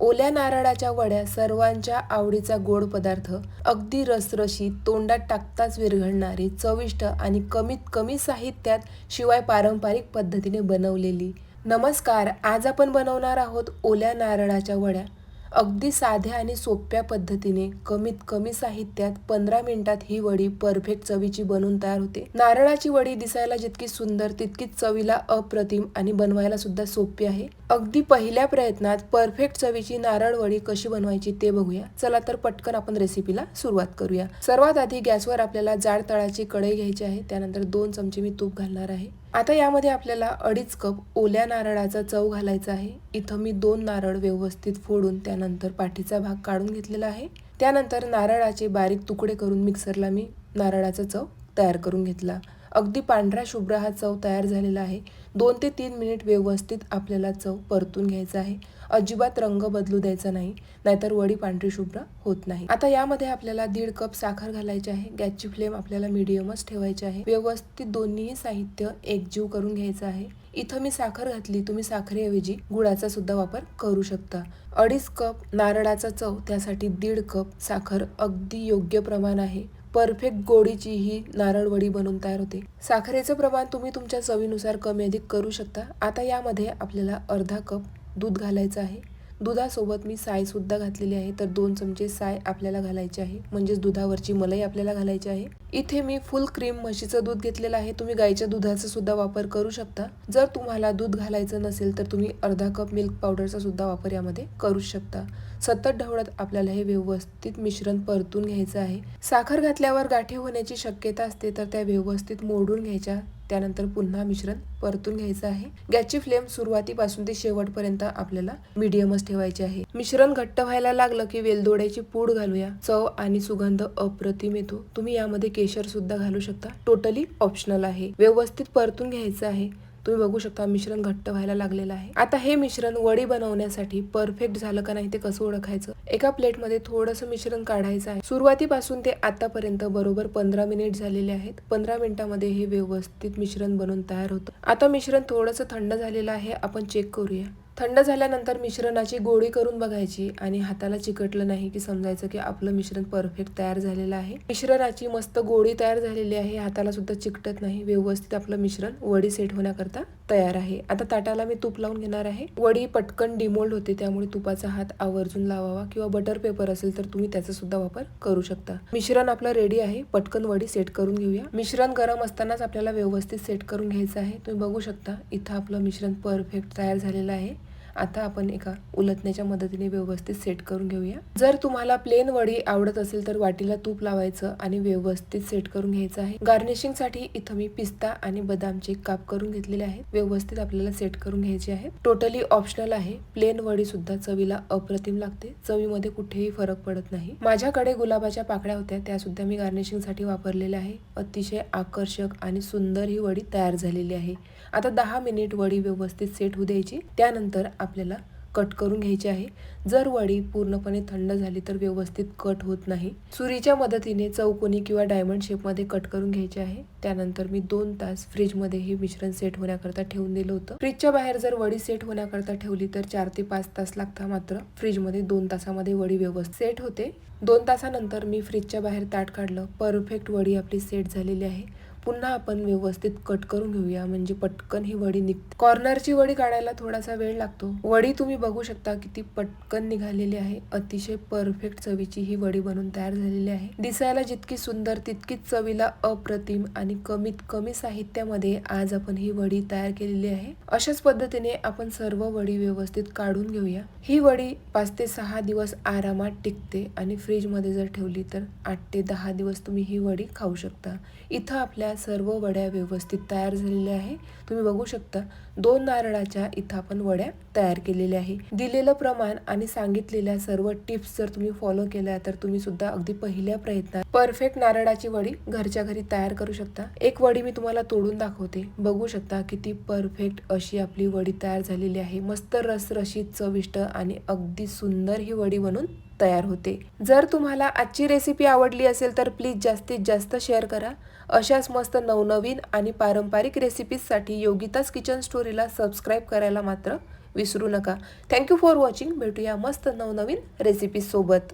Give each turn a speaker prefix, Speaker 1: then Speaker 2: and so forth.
Speaker 1: ओल्या नारळाच्या वड्या सर्वांच्या आवडीचा गोड पदार्थ. अगदी रसरशी तोंडात टाकताच विरघळणारी चविष्ट आणि कमीत कमी साहित्यात शिवाय पारंपरिक पद्धतीने बनवलेली. नमस्कार आज आपण बनवणार आहोत ओल्या नारळाच्या वड्या. अगदी साध्या आणि सोप्या पद्धतीने कमीत कमी साहित्यात पंधरा मिनिटात ही वडी परफेक्ट चवीची बनवून तयार होते. नारळाची वडी दिसायला जितकी सुंदर तितकीच चवीला अप्रतिम आणि बनवायला सुद्धा सोपी आहे. अगदी पहिल्या प्रयत्नात परफेक्ट चवीची नारळ वडी कशी बनवायची ते बघूया. चला तर पटकन आपण रेसिपीला सुरुवात करूया. सर्वात आधी गॅसवर आपल्याला जाड तळाची कढई घ्यायची आहे. त्यानंतर दोन चमचे मी तूप घालणार आहे. आता यामध्ये आपल्याला अडीच कप ओल्या नारळाचा चव घालायचा आहे. इथं मी दोन नारळ व्यवस्थित फोडून त्यानंतर पाठीचा भाग काढून घेतलेला आहे. त्यानंतर नारळाचे बारीक तुकडे करून मिक्सरला मी नारळाचा चव तयार करून घेतला. अगदी पांढरा शुभ्र हा चव तयार झालेला आहे. दोन ते तीन मिनिट व्यवस्थित आपल्याला चव परतून घ्यायचा आहे. अजिबात रंग बदलू द्यायचा नाही नाहीतर वडी पांढरी शुभ्र होत नाही. आता यामध्ये आपल्याला दीड कप साखर घालायची आहे. गॅसची फ्लेम आपल्याला मिडियमच ठेवायची आहे. व्यवस्थित दोन्ही साहित्य एकजीव करून घ्यायचं आहे. इथं मी साखर घातली तुम्ही साखरेऐवजी गुळाचा सुद्धा वापर करू शकता. अडीच कप नारळाचा चव त्यासाठी दीड कप साखर अगदी योग्य प्रमाण आहे. परफेक्ट गोडीची ही नारळवडी बनून बनवून तयार होते. साखरेचं प्रमाण तुम्ही तुमच्या चवीनुसार कमी अधिक करू शकता. आता यामध्ये आपल्याला अर्धा कप दूध घालायचं आहे. दुधासोबत मी सायसुद्धा घातलेली आहे. तर दोन चमचे साय आपल्याला घालायचे आहे. म्हणजेच दुधावरची मलाई आपल्याला घालायची आहे. इथे मी फुल क्रीम म्हशीचं दूध घेतलेलं आहे. तुम्ही गाईच्या दुधाचा सुद्धा वापर करू शकता. जर तुम्हाला दूध घालायचं नसेल तर तुम्ही अर्धा कप मिल्क पावडरचा सुद्धा वापर यामध्ये करू शकता. सतत ढवळत आपल्याला हे व्यवस्थित मिश्रण परतून घ्यायचं आहे. साखर घातल्यावर गाठी होण्याची शक्यता असते तर त्या व्यवस्थित मोडून घ्यायच्या त्यानंतर पुन्हा मिश्रण परतून घ्यायचं आहे. गॅसची फ्लेम सुरुवातीपासून ते शेवटपर्यंत आपल्याला मिडियमच ठेवायचे आहे. मिश्रण घट्ट व्हायला लागलं की वेलदोड्याची पूड घालूया. चव आणि सुगंध अप्रतिम येतो. तुम्ही यामध्ये केशर सुद्धा घालू शकता. टोटली ऑप्शनल आहे. व्यवस्थित परतून घ्यायचं आहे. तुम्ही बघू शकता मिश्रण घट्ट व्हायला लागलेलं आहे. आता हे मिश्रण वडी बनवण्यासाठी परफेक्ट झालं का नाही ते कसं ओळखायचं? एका प्लेटमध्ये थोडंसं मिश्रण काढायचं आहे. सुरुवातीपासून ते आतापर्यंत बरोबर पंधरा मिनिट झालेले आहेत. पंधरा मिनिटामध्ये हे व्यवस्थित मिश्रण बनवून तयार होतं. आता मिश्रण थोडंसं थंड झालेलं आहे. आपण चेक करूया. थंड झाल्यानंतर मिश्रणाची गोळी करून बघायची आणि हाताला चिकटलं नाही की समजायचं की आपलं मिश्रण परफेक्ट तयार झालेलं आहे. मिश्रणाची मस्त गोळी तयार झालेली आहे. हाताला सुद्धा चिकटत नाही. व्यवस्थित आपलं मिश्रण वडी सेट होण्याकरता तयार आहे. आता ताटाला मी तूप लावून घेणार आहे. वडी पटकन डिमोल्ड होते त्यामुळे तुपाचा हात आवर्जून लावावा किंवा बटर पेपर असेल तर तुम्ही त्याचा सुद्धा वापर करू शकता. मिश्रण आपलं रेडी आहे. पटकन वडी सेट करून घेऊया. मिश्रण गरम असतानाच आपल्याला व्यवस्थित सेट करून घ्यायचं आहे. तुम्ही बघू शकता इथं आपलं मिश्रण परफेक्ट तयार झालेलं आहे. आता आपण एका उलटण्याच्या मदतीने व्यवस्थित सेट करून घेऊया. जर तुम्हाला प्लेन वडी आवडत असेल तर वाटीला तूप लावायचं आणि व्यवस्थित सेट करून घ्यायचं आहे. गार्निशिंगसाठी इथं मी पिस्ता आणि बदामचे काप करून घेतलेले आहेत. व्यवस्थित आपल्याला सेट करून घ्यायचे आहे टोटली ऑप्शनल आहे. प्लेन वडी सुद्धा चवीला अप्रतिम लागते. चवीमध्ये कुठेही फरक पडत नाही. माझ्याकडे गुलाबाच्या पाकळ्या होत्या. त्या सुद्धा मी गार्निशिंगसाठी वापरलेल्या आहे. अतिशय आकर्षक आणि सुंदर ही वडी तयार झालेली आहे. आता दहा मिनिट वडी व्यवस्थित सेट होऊ द्यायची. त्यानंतर आपल्याला कट करून घ्यायची आहे. जर वडी पूर्णपणे थंड झाली तर व्यवस्थित कट होत नाही. सुरीच्या मदतीने चौकोनी किंवा डायमंड शेपमध्ये कट करून घ्यायचे आहे. त्यानंतर मी दोन तास फ्रीजमध्ये हे मिश्रण सेट होण्याकरता ठेवून दिलं होतं. फ्रीजच्या बाहेर जर वडी सेट होण्याकरता ठेवली तर चार ते पाच तास लागतात मात्र फ्रीजमध्ये दोन तासामध्ये वडी व्यवस्थित सेट होते. दोन तासानंतर मी फ्रीजच्या बाहेर ताट काढलं. परफेक्ट वडी आपली सेट झालेली आहे. पुन्हा आपण व्यवस्थित कट करून घेऊया. म्हणजे पटकन ही वडी निघते कॉर्नरची वडी काढायला थोडासा वेळ लागतो. वडी तुम्ही बघू शकता किती पटकन निघालेली आहे. अतिशय परफेक्ट चवीची ही वडी बनून तयार झालेली आहे. दिसायला जितकी सुंदर तितकीच चवीला अप्रतिम आणि कमीत कमी साहित्यामध्ये आज आपण ही वडी तयार केलेली आहे. अशाच पद्धतीने आपण सर्व वडी व्यवस्थित काढून घेऊया. ही वडी पाच ते सहा दिवस आरामात टिकते आणि फ्रीजमध्ये जर ठेवली तर आठ ते दहा दिवस तुम्ही ही वडी खाऊ शकता. इथं आपल्या सर्व वड्या व्यवस्थित तयार झालेल्या आहे. तुम्ही बघू शकता दोन नारळाच्या इथं आपण वड्या तयार केलेल्या आहे. दिलेलं प्रमाण आणि सांगितलेल्या सर्व टिप्स जर तुम्ही फॉलो केल्या तर तुम्ही सुद्धा अगदी पहिल्या प्रयत्नात परफेक्ट नारळाची वडी घरच्या घरी तयार करू शकता. एक वडी मी तुम्हाला तोडून दाखवते. बघू शकता किती परफेक्ट अशी आपली वडी तयार झालेली आहे. मस्त रसरशीत चविष्ट आणि अगदी सुंदर ही वडी बनून तयार होते. जर तुम्हाला आजची रेसिपी आवडली असेल तर प्लीज जास्तीत जास्त शेअर करा. अशाच मस्त नवनवीन आणि पारंपरिक रेसिपीजसाठी योगिताच किचन स्टोरीला सबस्क्राईब करायला मात्र विसरू नका. थँक्यू फॉर वॉचिंग भेटूया मस्त नवनवीन रेसिपीजसोबत